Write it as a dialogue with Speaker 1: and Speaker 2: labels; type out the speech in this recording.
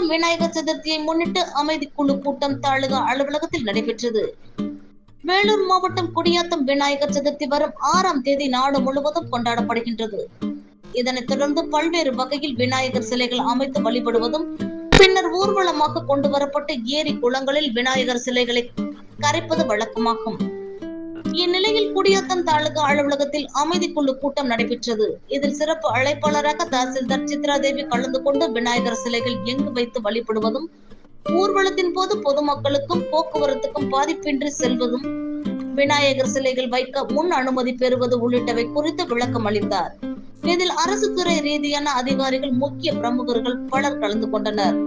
Speaker 1: விநாயகர் சதுர்த்தியை முன்னிட்டு அமைதி குழு கூட்டம் தாலுகா அலுவலகத்தில் நடைபெற்றது. வேலூர் மாவட்டம் குடியாத்தம் விநாயகர் சதுர்த்தி வரும் ஆறாம் தேதி நாடு முழுவதும் கொண்டாடப்படுகின்றது. இதனைத் தொடர்ந்து பல்வேறு வகையில் விநாயகர் சிலைகள் அமைத்து வழிபடுவதும் பின்னர் ஊர்வலமாக கொண்டு வரப்பட்டு ஏரி குளங்களில் விநாயகர் சிலைகளை கரைப்பது வழக்கமாகும். இந்நிலையில் குடியாத்தம் தாலுகா அலுவலகத்தில் அமைதி குழு கூட்டம் நடைபெற்றது. இதில் சிறப்பு அழைப்பாளராக தாசில்தார் சித்ரா தேவி கலந்து கொண்டு விநாயகர் சிலைகள் எங்கு வைத்து வழிபடுவதும் ஊர்வலத்தின் போது பொதுமக்களுக்கும் போக்குவரத்துக்கும் பாதிப்பின்றி செல்வதும் விநாயகர் சிலைகள் வைக்க முன் அனுமதி பெறுவது உள்ளிட்டவை குறித்து விளக்கம் அளித்தார். இதில் அரசு துறை ரீதியான அதிகாரிகள் முக்கிய பிரமுகர்கள் பலர் கலந்து கொண்டனர்.